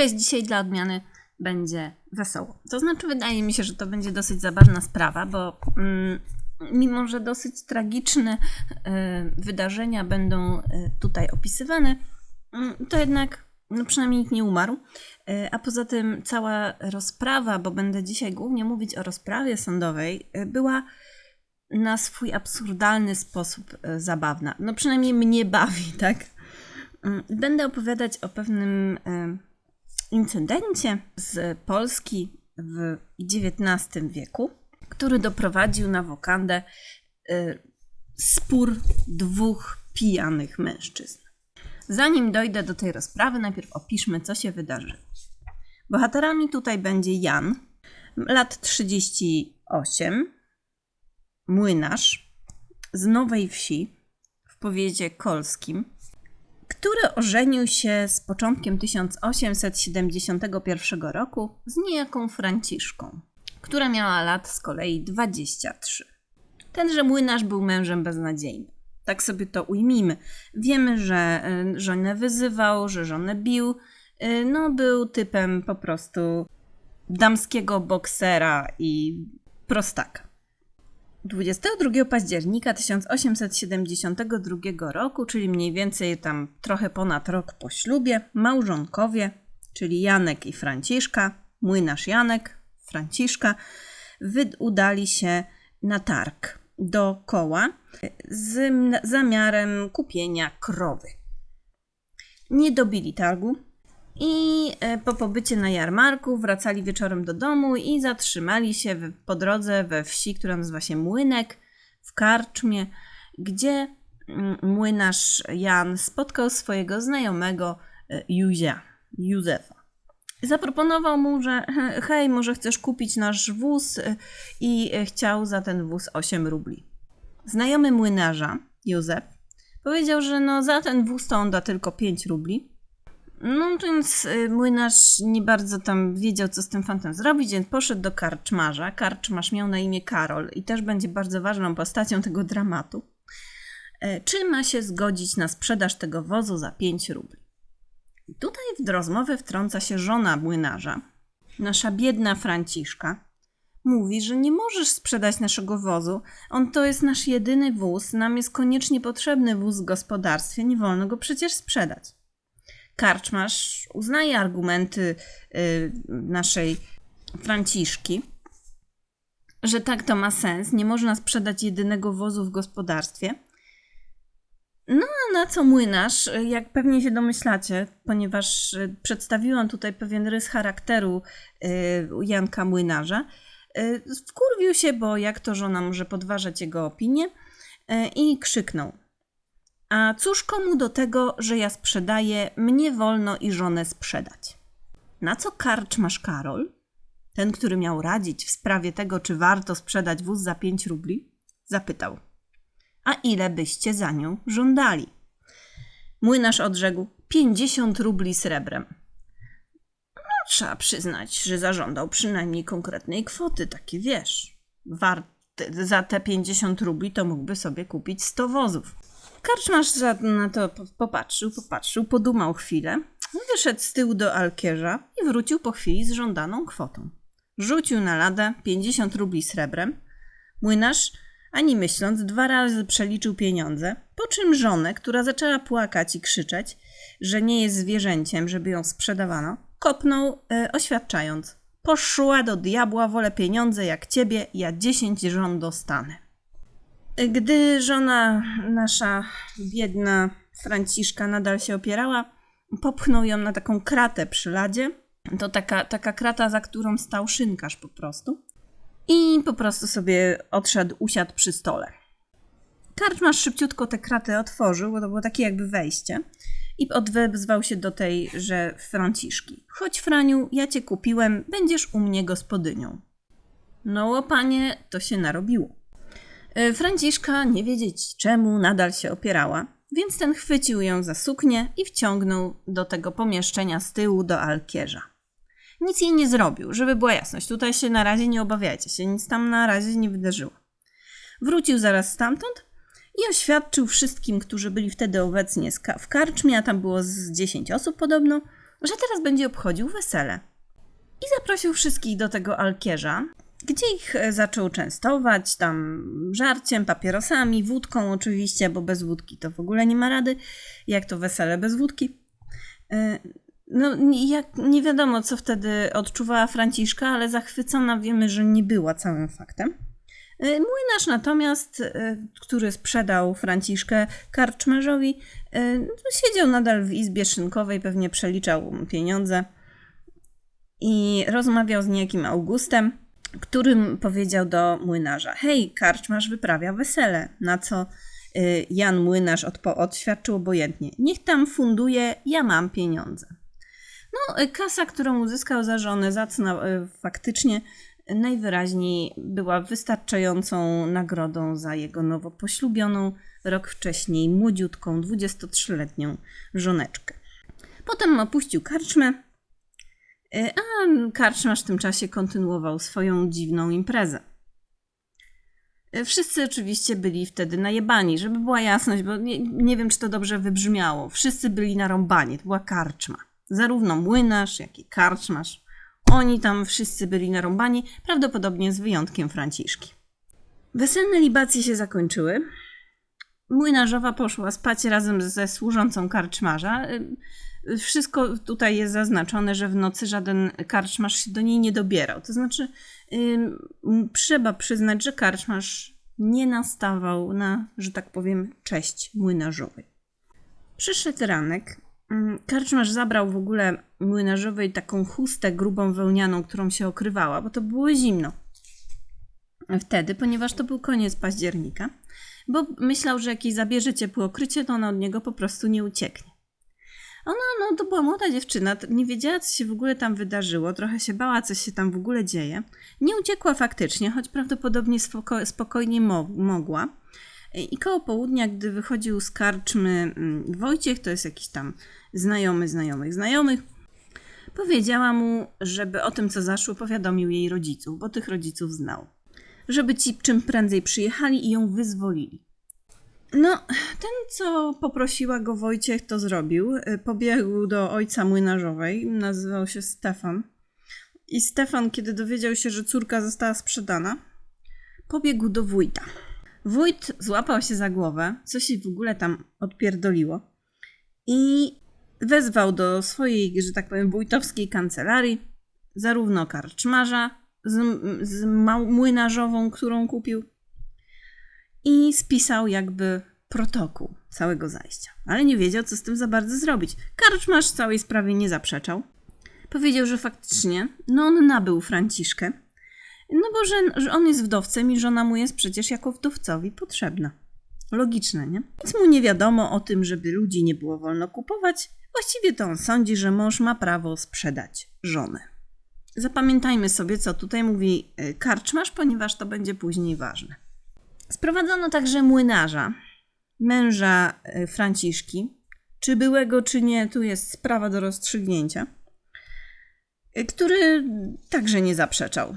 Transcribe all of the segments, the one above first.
Cześć, dzisiaj dla odmiany będzie wesoło. To znaczy, wydaje mi się, że to będzie dosyć zabawna sprawa, bo mm, mimo, że dosyć tragiczne y, wydarzenia będą y, tutaj opisywane, y, to jednak no przynajmniej nikt nie umarł. Y, a poza tym cała rozprawa, bo będę dzisiaj głównie mówić o rozprawie sądowej, y, była na swój absurdalny sposób y, zabawna. No przynajmniej mnie bawi, tak? Mm, Będę opowiadać o pewnym incydencie z Polski w XIX wieku, który doprowadził na wokandę e, spór dwóch pijanych mężczyzn. Zanim dojdę do tej rozprawy, najpierw opiszmy, co się wydarzy. Bohaterami tutaj będzie Jan, lat 38, młynarz z Nowej Wsi w powiecie kolskim, który ożenił się z początkiem 1871 roku z niejaką Franciszką, która miała lat z kolei 23. Tenże młynarz był mężem beznadziejnym. Tak sobie to ujmijmy. Wiemy, że y, żonę wyzywał, że żonę bił. Y, No, był typem po prostu damskiego boksera i prostaka. 22 października 1872 roku, czyli mniej więcej tam trochę ponad rok po ślubie, małżonkowie, czyli Janek i Franciszka, młynarz Janek, Franciszka, udali się na targ do koła z zamiarem kupienia krowy. Nie dobili targu, i e, po pobycie na jarmarku wracali wieczorem do domu i zatrzymali się w, po drodze we wsi, która nazywa się Młynek, w Karczmie, gdzie mm, młynarz Jan spotkał swojego znajomego e, Józia, Józefa. Zaproponował mu, że hej, może chcesz kupić nasz wóz e, i chciał za ten wóz 8 rubli. Znajomy młynarza, Józef, powiedział, że no za ten wóz to on da tylko 5 rubli, no więc y, młynarz nie bardzo tam wiedział, co z tym fantem zrobić, więc poszedł do karczmarza. Karczmarz miał na imię Karol i też będzie bardzo ważną postacią tego dramatu. E, Czy ma się zgodzić na sprzedaż tego wozu za 5 rubli? Tutaj w rozmowę wtrąca się żona młynarza, nasza biedna Franciszka. Mówi, że nie możesz sprzedać naszego wozu. On to jest nasz jedyny wóz, nam jest koniecznie potrzebny wóz w gospodarstwie, nie wolno go przecież sprzedać karczmarz uznaje argumenty y, naszej Franciszki, że tak to ma sens, nie można sprzedać jedynego wozu w gospodarstwie. No a na co młynarz, jak pewnie się domyślacie, ponieważ y, przedstawiłam tutaj pewien rys charakteru y, Janka Młynarza, wkurwił się, bo jak to żona może podważać jego opinię i krzyknął. A cóż komu do tego, że ja sprzedaję, mnie wolno i żonę sprzedać? Na co karczmasz Karol, ten, który miał radzić w sprawie tego, czy warto sprzedać wóz za 5 rubli, zapytał. A ile byście za nią żądali? Młynarz odrzekł 50 rubli srebrem. No, trzeba przyznać, że zażądał przynajmniej konkretnej kwoty, takie wiesz. Warte, za te 50 rubli to mógłby sobie kupić 100 wozów. Karczmarz na to po- popatrzył, popatrzył, podumał chwilę, wyszedł z tyłu do alkierza i wrócił po chwili z żądaną kwotą. Rzucił na ladę 50 rubli srebrem. Młynarz, ani myśląc, dwa razy przeliczył pieniądze, po czym żonę, która zaczęła płakać i krzyczeć, że nie jest zwierzęciem, żeby ją sprzedawano, kopnął, e, oświadczając: Poszła do diabła, wolę pieniądze jak ciebie, ja dziesięć żon dostanę. Gdy żona nasza biedna Franciszka nadal się opierała, popchnął ją na taką kratę przy ladzie. To taka, taka krata, za którą stał szynkarz po prostu. I po prostu sobie odszedł, usiadł przy stole. Karczmarz szybciutko tę kratę otworzył, bo to było takie jakby wejście. I odwezwał się do tej, że Franciszki. Chodź, Franiu, ja cię kupiłem, będziesz u mnie gospodynią. No, panie, to się narobiło. E, Franciszka, nie wiedzieć czemu, nadal się opierała, więc ten chwycił ją za suknię i wciągnął do tego pomieszczenia z tyłu do alkierza. Nic jej nie zrobił, żeby była jasność. Tutaj się na razie nie obawiajcie się, nic tam na razie nie wydarzyło. Wrócił zaraz stamtąd i oświadczył wszystkim, którzy byli wtedy obecnie w karczmie, a tam było z 10 osób podobno, że teraz będzie obchodził wesele. I zaprosił wszystkich do tego alkierza, gdzie ich e, zaczął częstować tam żarciem, papierosami, wódką oczywiście, bo bez wódki to w ogóle nie ma rady. Jak to wesele bez wódki? E, no, jak, nie wiadomo, co wtedy odczuwała Franciszka, ale zachwycona wiemy, że nie była całym faktem. E, młynarz natomiast, który sprzedał Franciszkę karczmarzowi, siedział nadal w izbie szynkowej, pewnie przeliczał pieniądze i rozmawiał z niejakim Augustem, którym powiedział do młynarza: Hej, karczmarz wyprawia wesele. Na co y, Jan młynarz odpo- odświadczył obojętnie: Niech tam funduje, ja mam pieniądze. No, y, kasa, którą uzyskał za żonę, zacna y, faktycznie najwyraźniej była wystarczającą nagrodą za jego nowo poślubioną rok wcześniej młodziutką, 23-letnią żoneczkę. Potem opuścił karczmę, a karczmarz w tym czasie kontynuował swoją dziwną imprezę. E, wszyscy oczywiście byli wtedy najebani, żeby była jasność, bo nie, nie wiem, czy to dobrze wybrzmiało. Wszyscy byli narąbani, to była karczma. Zarówno młynarz, jak i karczmarz. Oni tam wszyscy byli narąbani, prawdopodobnie z wyjątkiem Franciszki. Weselne libacje się zakończyły. Młynarzowa poszła spać razem ze służącą karczmarza. Wszystko tutaj jest zaznaczone, że w nocy żaden karczmarz się do niej nie dobierał. To znaczy, yy, trzeba przyznać, że karczmarz nie nastawał na, że tak powiem, cześć młynarzowej. Przyszedł ranek. Karczmarz zabrał w ogóle młynarzowej taką chustę grubą wełnianą, którą się okrywała, bo to było zimno. Wtedy, ponieważ to był koniec października, bo myślał, że jak jej zabierze ciepłe okrycie, to ona od niego po prostu nie ucieknie. Ona, no to była młoda dziewczyna, nie wiedziała, co się w ogóle tam wydarzyło, trochę się bała, co się tam w ogóle dzieje. Nie uciekła faktycznie, choć prawdopodobnie spoko spokojnie mo mogła. I koło południa, gdy wychodził z karczmy mm, Wojciech, to jest jakiś tam znajomy znajomych znajomych, powiedziała mu, żeby o tym, co zaszło, powiadomił jej rodziców, bo tych rodziców znał. Żeby ci czym prędzej przyjechali i ją wyzwolili. No, ten, co poprosiła go Wojciech, to zrobił. Y, pobiegł do ojca młynarzowej, nazywał się Stefan. I Stefan, kiedy dowiedział się, że córka została sprzedana, pobiegł do wójta. Wójt złapał się za głowę, co się w ogóle tam odpierdoliło i wezwał do swojej, że tak powiem, wójtowskiej kancelarii zarówno karczmarza z, z młynarzową, którą kupił, i spisał jakby protokół całego zajścia. Ale nie wiedział, co z tym za bardzo zrobić. Karczmarz całej sprawie nie zaprzeczał. Powiedział, że faktycznie, no on nabył Franciszkę, no bo że, że on jest wdowcem i żona mu jest przecież jako wdowcowi potrzebna. Logiczne, nie? Nic mu nie wiadomo o tym, żeby ludzi nie było wolno kupować. Właściwie to on sądzi, że mąż ma prawo sprzedać żonę. Zapamiętajmy sobie, co tutaj mówi y, karczmarz, ponieważ to będzie później ważne. Sprowadzono także młynarza, męża e, Franciszki. Czy byłego, czy nie, tu jest sprawa do rozstrzygnięcia. E, który także nie zaprzeczał.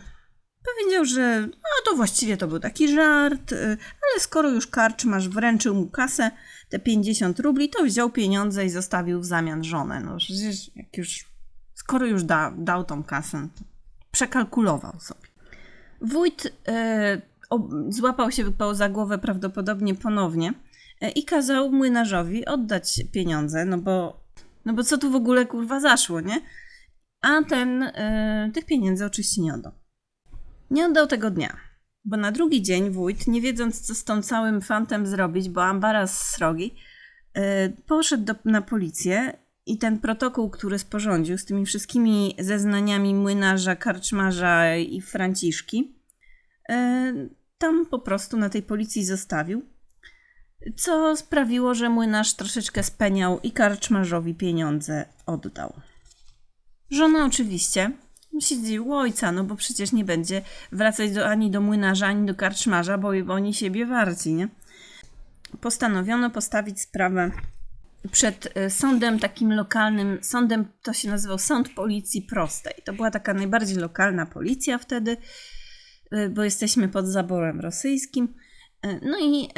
Powiedział, że no to właściwie to był taki żart, e, ale skoro już karczmarz wręczył mu kasę, te 50 rubli, to wziął pieniądze i zostawił w zamian żonę. No przecież jak już, skoro już da, dał tą kasę, to przekalkulował sobie. Wójt złapał się za głowę prawdopodobnie ponownie e, i kazał młynarzowi oddać pieniądze, no bo, no bo co tu w ogóle kurwa zaszło, nie? A ten y, tych pieniędzy oczywiście nie oddał. Nie oddał tego dnia, bo na drugi dzień wójt, nie wiedząc co z tą całym fantem zrobić, bo ambaras srogi, y, poszedł do, na policję i ten protokół, który sporządził z tymi wszystkimi zeznaniami młynarza, karczmarza i Franciszki, tam po prostu na tej policji zostawił, co sprawiło, że młynarz troszeczkę speniał i karczmarzowi pieniądze oddał. Żona oczywiście siedzi u ojca, no bo przecież nie będzie wracać do, ani do młynarza, ani do karczmarza, bo oni siebie warci, nie? Postanowiono postawić sprawę przed e, sądem takim lokalnym, sądem to się nazywał Sąd Policji Prostej. To była taka najbardziej lokalna policja wtedy bo jesteśmy pod zaborem rosyjskim. Y, no i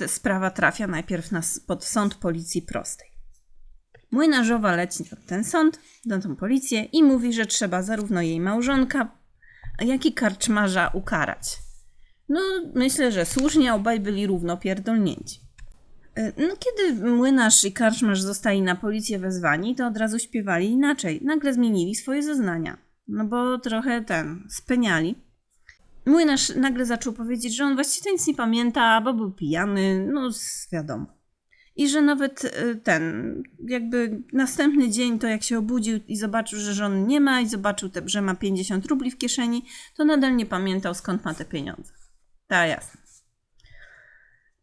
y, sprawa trafia najpierw na, pod sąd policji prostej. Młynarzowa leci pod ten sąd, na tą policję i mówi, że trzeba zarówno jej małżonka, jak i karczmarza ukarać. No, myślę, że słusznie obaj byli równo pierdolnięci. No, kiedy młynarz i karczmarz zostali na policję wezwani, to od razu śpiewali inaczej. Nagle zmienili swoje zeznania. No bo trochę ten, speniali. Młynarz nagle zaczął powiedzieć, że on właściwie nic nie pamięta, bo był pijany, no wiadomo. I że nawet e, ten, jakby następny dzień, to jak się obudził i zobaczył, że żony nie ma, i zobaczył, te, że ma 50 rubli w kieszeni, to nadal nie pamiętał skąd ma te pieniądze. Tak, jasne.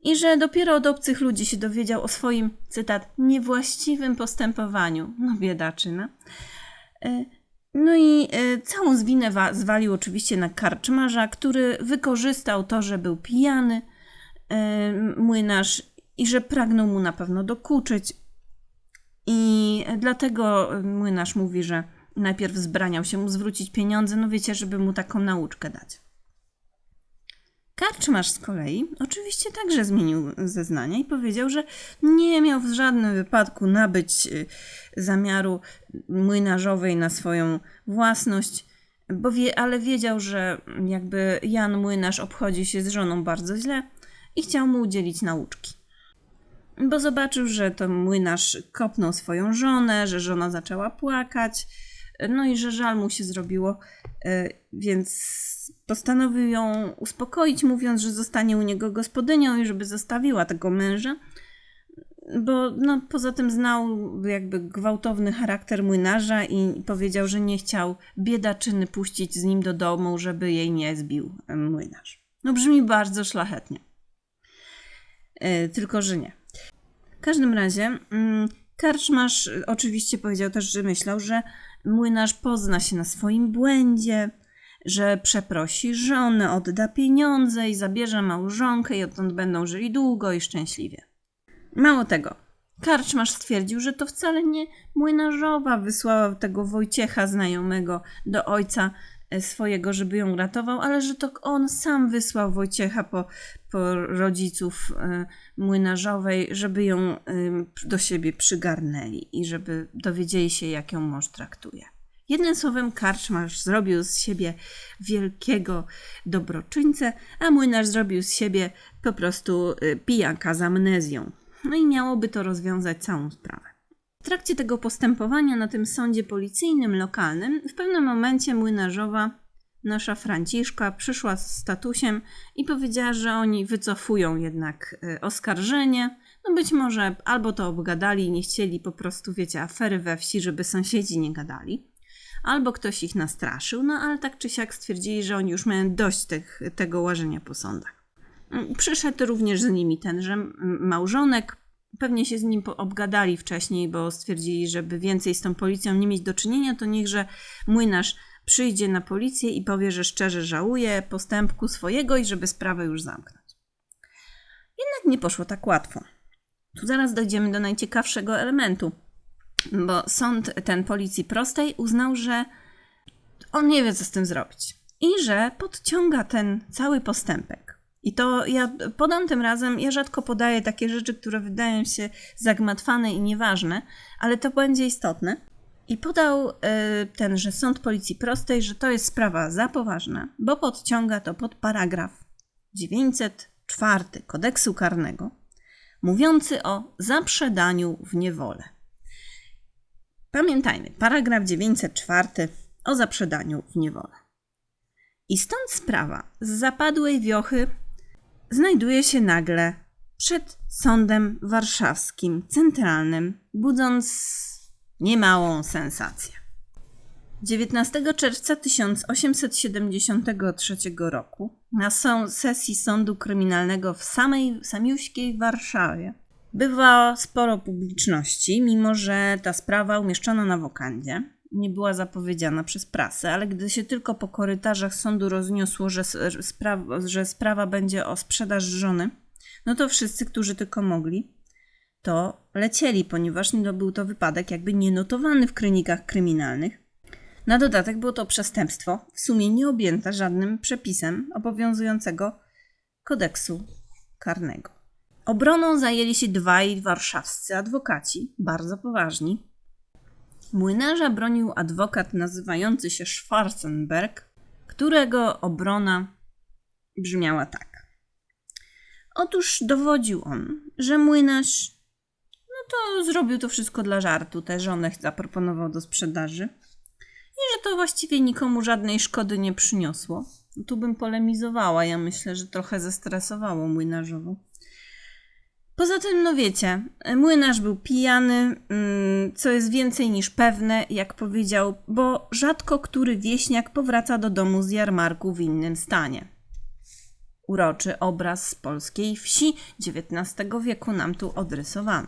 I że dopiero od obcych ludzi się dowiedział o swoim, cytat, niewłaściwym postępowaniu. No biedaczyna. E, No i e, całą zwinę wa- zwalił oczywiście na karczmarza, który wykorzystał to, że był pijany e, młynarz i że pragnął mu na pewno dokuczyć. I dlatego młynarz mówi, że najpierw zbraniał się mu zwrócić pieniądze, no wiecie, żeby mu taką nauczkę dać. Karczmarz z kolei oczywiście także zmienił zeznania i powiedział, że nie miał w żadnym wypadku nabyć y, zamiaru młynarzowej na swoją własność, bo wie, ale wiedział, że jakby Jan Młynarz obchodzi się z żoną bardzo źle i chciał mu udzielić nauczki. Bo zobaczył, że to młynarz kopnął swoją żonę, że żona zaczęła płakać, no i że żal mu się zrobiło, więc postanowił ją uspokoić, mówiąc, że zostanie u niego gospodynią i żeby zostawiła tego męża. Bo no, poza tym znał jakby gwałtowny charakter młynarza i powiedział, że nie chciał biedaczyny puścić z nim do domu, żeby jej nie zbił e, młynarz. No brzmi bardzo szlachetnie. E, tylko, że nie. W każdym razie mm, karczmarz oczywiście powiedział też, że myślał, że młynarz pozna się na swoim błędzie, że przeprosi żonę, odda pieniądze i zabierze małżonkę i odtąd będą żyli długo i szczęśliwie. Mało tego, karczmarz stwierdził, że to wcale nie młynarzowa wysłała tego Wojciecha znajomego do ojca swojego, żeby ją ratował, ale że to on sam wysłał Wojciecha po, po rodziców e, młynarzowej, żeby ją e, do siebie przygarnęli i żeby dowiedzieli się, jak ją mąż traktuje. Jednym słowem, karczmarz zrobił z siebie wielkiego dobroczyńcę, a młynarz zrobił z siebie po prostu y, pijaka z amnezją. No i miałoby to rozwiązać całą sprawę. W trakcie tego postępowania na tym sądzie policyjnym lokalnym w pewnym momencie młynarzowa, nasza Franciszka, przyszła z statusem i powiedziała, że oni wycofują jednak y, oskarżenie. No być może albo to obgadali i nie chcieli po prostu, wiecie, afery we wsi, żeby sąsiedzi nie gadali albo ktoś ich nastraszył, no ale tak czy siak stwierdzili, że oni już mają dość tych, tego łażenia po sądach. Mm, Przyszedł również z nimi tenże małżonek. Pewnie się z nim obgadali wcześniej, bo stwierdzili, żeby więcej z tą policją nie mieć do czynienia, to niechże młynarz przyjdzie na policję i powie, że szczerze żałuje postępku swojego i żeby sprawę już zamknąć. Jednak nie poszło tak łatwo. Tu zaraz dojdziemy do najciekawszego elementu bo sąd ten policji prostej uznał, że on nie wie, co z tym zrobić i że podciąga ten cały postępek. I to ja podam tym razem, ja rzadko podaję takie rzeczy, które wydają się zagmatwane i nieważne, ale to będzie istotne. I podał y, ten, że sąd policji prostej, że to jest sprawa za poważna, bo podciąga to pod paragraf 904 kodeksu karnego, mówiący o zaprzedaniu w niewolę. Pamiętajmy, paragraf 904 o zaprzedaniu w niewolę. I stąd sprawa z zapadłej wiochy znajduje się nagle przed sądem warszawskim centralnym, budząc niemałą sensację. 19 czerwca 1873 roku na sesji sądu kryminalnego w samej samiuśkiej Warszawie bywa sporo publiczności, mimo że ta sprawa umieszczona na wokandzie nie była zapowiedziana przez prasę, ale gdy się tylko po korytarzach sądu rozniosło, że, sprawa, że sprawa będzie o sprzedaż żony, no to wszyscy, którzy tylko mogli, to lecieli, ponieważ no, był to wypadek jakby nienotowany w krynikach kryminalnych. Na dodatek było to przestępstwo w sumie nie objęte żadnym przepisem obowiązującego kodeksu karnego. Obroną zajęli się dwaj warszawscy adwokaci, bardzo poważni. Młynarza bronił adwokat nazywający się Schwarzenberg, którego obrona brzmiała tak. Otóż dowodził on, że młynarz no to zrobił to wszystko dla żartu, tę żonę zaproponował do sprzedaży i że to właściwie nikomu żadnej szkody nie przyniosło. Tu bym polemizowała, ja myślę, że trochę zestresowało młynarzowo. Poza tym, no wiecie, młynarz był pijany, mm, co jest więcej niż pewne, jak powiedział, bo rzadko który wieśniak powraca do domu z jarmarku w innym stanie. Uroczy obraz z polskiej wsi XIX wieku nam tu odrysowano.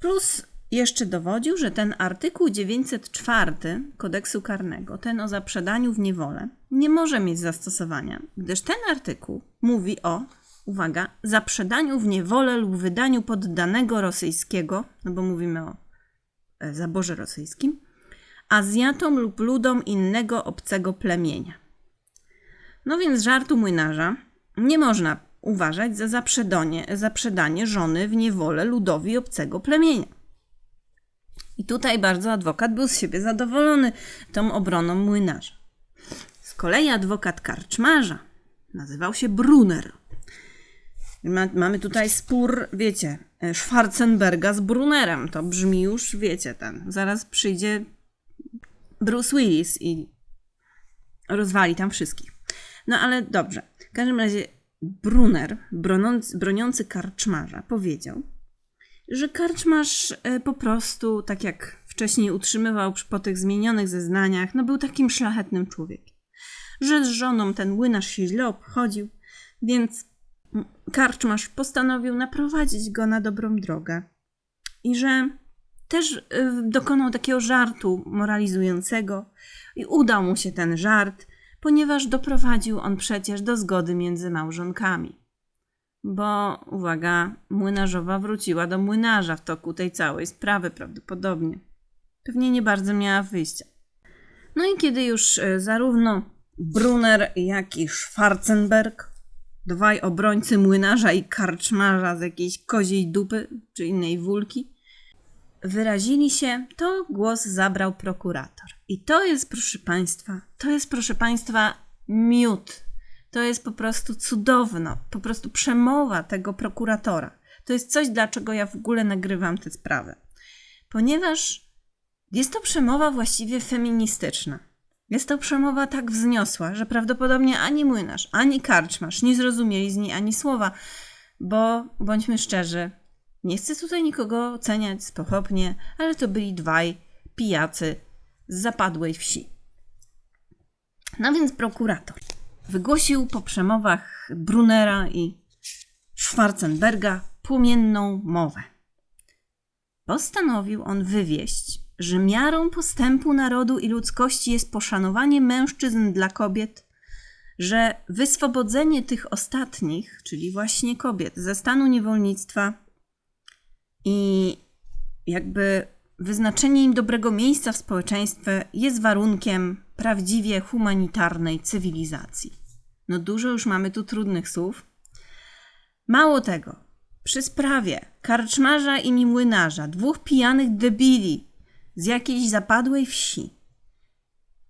Plus jeszcze dowodził, że ten artykuł 904 kodeksu karnego, ten o zaprzedaniu w niewolę, nie może mieć zastosowania, gdyż ten artykuł mówi o uwaga, zaprzedaniu w niewolę lub wydaniu poddanego rosyjskiego, no bo mówimy o e, zaborze rosyjskim, Azjatom lub ludom innego obcego plemienia. No więc żartu młynarza nie można uważać za zaprzedanie, zaprzedanie żony w niewolę ludowi obcego plemienia. I tutaj bardzo adwokat był z siebie zadowolony tą obroną młynarza. Z kolei adwokat karczmarza nazywał się Brunner. Ma, mamy tutaj spór, wiecie, e, Schwarzenberga z Brunnerem. To brzmi już, wiecie, ten. Zaraz przyjdzie Bruce Willis i rozwali tam wszystkich. No ale dobrze. W każdym razie Brunner, broniący, broniący karczmarza, powiedział, że karczmarz e, po prostu, tak jak wcześniej utrzymywał po tych zmienionych zeznaniach, no był takim szlachetnym człowiekiem. Że z żoną ten młynarz się źle obchodził, więc karczmarz postanowił naprowadzić go na dobrą drogę. I że też y, dokonał takiego żartu moralizującego i udał mu się ten żart, ponieważ doprowadził on przecież do zgody między małżonkami. Bo, uwaga, młynarzowa wróciła do młynarza w toku tej całej sprawy prawdopodobnie. Pewnie nie bardzo miała wyjścia. No i kiedy już y, zarówno Brunner, jak i Schwarzenberg dwaj obrońcy młynarza i karczmarza z jakiejś koziej dupy czy innej wulki, wyrazili się, to głos zabrał prokurator. I to jest, proszę Państwa, to jest, proszę Państwa, miód. To jest po prostu cudowno, po prostu przemowa tego prokuratora. To jest coś, dlaczego ja w ogóle nagrywam tę sprawę. Ponieważ jest to przemowa właściwie feministyczna. Jest to przemowa tak wzniosła, że prawdopodobnie ani młynarz, ani karczmarz nie zrozumieli z niej ani słowa, bo bądźmy szczerzy, nie chcę tutaj nikogo oceniać pochopnie, ale to byli dwaj pijacy z zapadłej wsi. No więc prokurator wygłosił po przemowach Brunera i Schwarzenberga płomienną mowę. Postanowił on wywieść że miarą postępu narodu i ludzkości jest poszanowanie mężczyzn dla kobiet, że wyswobodzenie tych ostatnich, czyli właśnie kobiet, ze stanu niewolnictwa i jakby wyznaczenie im dobrego miejsca w społeczeństwie jest warunkiem prawdziwie humanitarnej cywilizacji. No dużo już mamy tu trudnych słów. Mało tego, przy sprawie karczmarza i młynarza, dwóch pijanych debili, z jakiejś zapadłej wsi.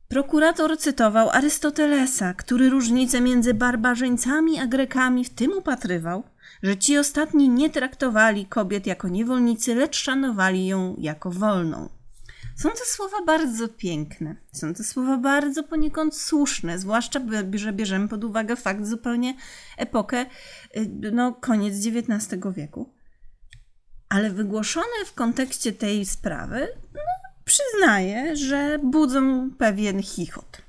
Prokurator cytował Arystotelesa, który różnicę między barbarzyńcami a Grekami w tym upatrywał, że ci ostatni nie traktowali kobiet jako niewolnicy, lecz szanowali ją jako wolną. Są to słowa bardzo piękne, są to słowa bardzo poniekąd słuszne, zwłaszcza, że bierzemy pod uwagę fakt zupełnie epokę, y, no koniec XIX wieku. Ale wygłoszone w kontekście tej sprawy, no, przyznaję, że budzą pewien chichot.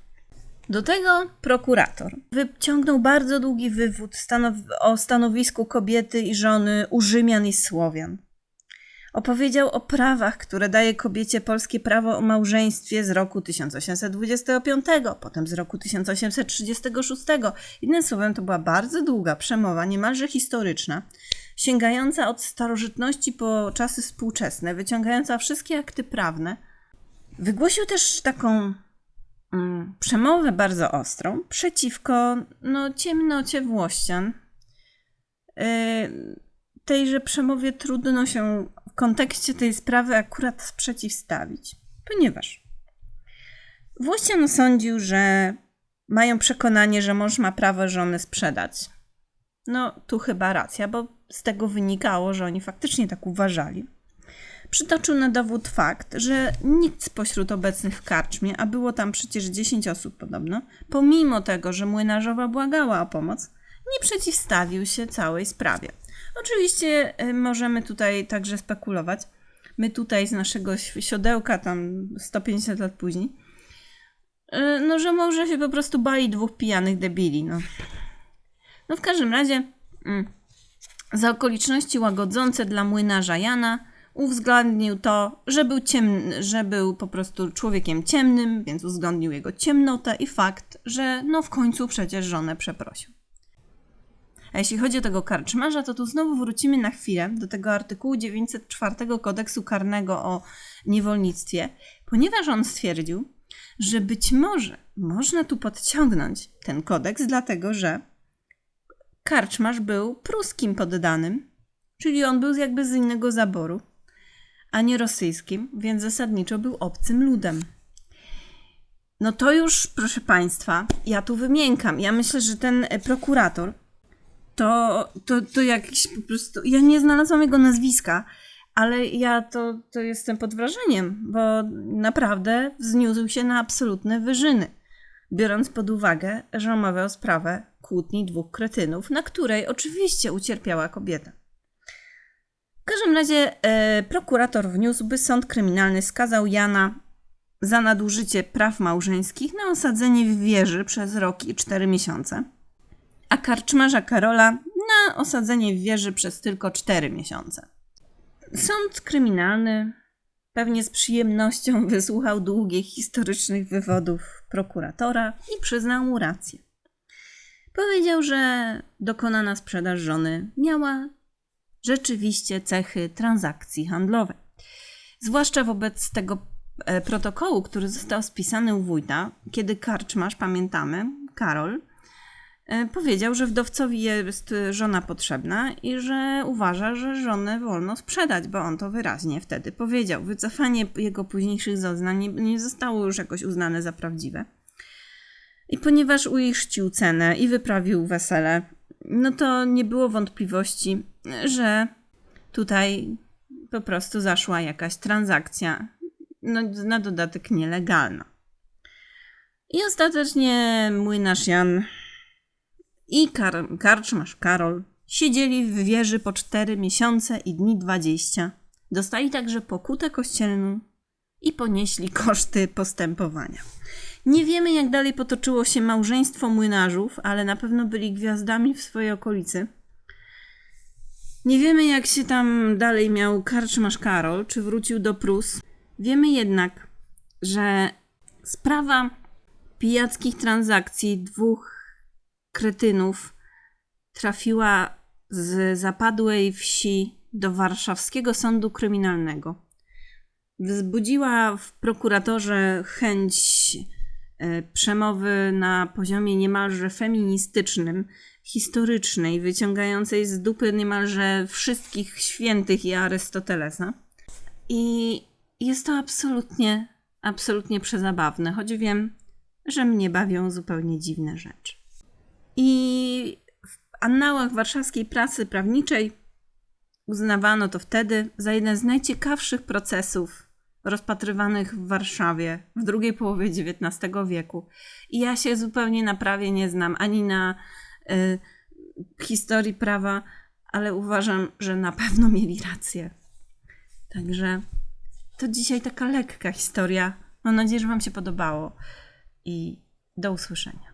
Do tego prokurator wyciągnął bardzo długi wywód stanow o stanowisku kobiety i żony u Rzymian i Słowian. Opowiedział o prawach, które daje kobiecie polskie prawo o małżeństwie z roku 1825, potem z roku 1836. Jednym słowem, to była bardzo długa przemowa, niemalże historyczna, sięgająca od starożytności po czasy współczesne, wyciągająca wszystkie akty prawne – Wygłosił też taką mm, przemowę bardzo ostrą przeciwko no, ciemnocie Włościan, y, tejże przemowie trudno się w kontekście tej sprawy akurat sprzeciwstawić, ponieważ Włościan osądził, że mają przekonanie, że mąż ma prawo żonę sprzedać. No, tu chyba racja, bo z tego wynikało, że oni faktycznie tak uważali. Przytoczył na dowód fakt, że nikt spośród obecnych w karczmie, a było tam przecież 10 osób podobno, pomimo tego, że młynarzowa błagała o pomoc, nie przeciwstawił się całej sprawie. Oczywiście y, możemy tutaj także spekulować. My tutaj z naszego siodełka, tam 150 lat później, y, no, że może się po prostu bali dwóch pijanych debili. No, no w każdym razie, mm, za okoliczności łagodzące dla młynarza Jana, uwzględnił to, że był, ciemny, że był po prostu człowiekiem ciemnym, więc uwzględnił jego ciemnotę i fakt, że no w końcu przecież żonę przeprosił. A jeśli chodzi o tego karczmarza, to tu znowu wrócimy na chwilę do tego artykułu 904 kodeksu karnego o niewolnictwie, ponieważ on stwierdził, że być może można tu podciągnąć ten kodeks, dlatego że karczmarz był pruskim poddanym, czyli on był jakby z innego zaboru, a nie rosyjskim, więc zasadniczo był obcym ludem. No to już, proszę Państwa, ja tu wymiękam. Ja myślę, że ten prokurator to, to, to jakiś po prostu. Ja nie znalazłam jego nazwiska, ale ja to, to jestem pod wrażeniem, bo naprawdę wzniósł się na absolutne wyżyny, biorąc pod uwagę, że omawiał sprawę kłótni dwóch kretynów, na której oczywiście ucierpiała kobieta. W każdym razie e, prokurator wniósł, by sąd kryminalny skazał Jana za nadużycie praw małżeńskich na osadzenie w wieży przez rok i cztery miesiące a karczmarza Karola na osadzenie w wieży przez tylko 4 miesiące. Sąd kryminalny pewnie z przyjemnością wysłuchał długich historycznych wywodów prokuratora i przyznał mu rację. Powiedział, że dokonana sprzedaż żony miała rzeczywiście cechy transakcji handlowej. Zwłaszcza wobec tego e, protokołu, który został spisany u wójta, kiedy karczmarz, pamiętamy, Karol, E, powiedział, że wdowcowi jest żona potrzebna i że uważa, że żonę wolno sprzedać, bo on to wyraźnie wtedy powiedział. Wycofanie jego późniejszych zeznań nie zostało już jakoś uznane za prawdziwe. I ponieważ uiszcił cenę i wyprawił wesele, no to nie było wątpliwości, że tutaj po prostu zaszła jakaś transakcja, no, na dodatek nielegalna. I ostatecznie młynarz Jan i kar karczmasz Karol siedzieli w wieży po cztery miesiące i dni dwadzieścia. Dostali także pokutę kościelną i ponieśli koszty postępowania. Nie wiemy, jak dalej potoczyło się małżeństwo młynarzów, ale na pewno byli gwiazdami w swojej okolicy. Nie wiemy, jak się tam dalej miał karczmasz Karol, czy wrócił do Prus. Wiemy jednak, że sprawa pijackich transakcji dwóch kretynów trafiła z zapadłej wsi do warszawskiego sądu kryminalnego. Wzbudziła w prokuratorze chęć e, przemowy na poziomie niemalże feministycznym, historycznej, wyciągającej z dupy niemalże wszystkich świętych i Arystotelesa. I jest to absolutnie, absolutnie przezabawne, choć wiem, że mnie bawią zupełnie dziwne rzeczy. I w annałach warszawskiej prasy prawniczej uznawano to wtedy za jeden z najciekawszych procesów rozpatrywanych w Warszawie w drugiej połowie XIX wieku. I ja się zupełnie na prawie nie znam ani na y, historii prawa, ale uważam, że na pewno mieli rację. Także to dzisiaj taka lekka historia. Mam nadzieję, że Wam się podobało i do usłyszenia.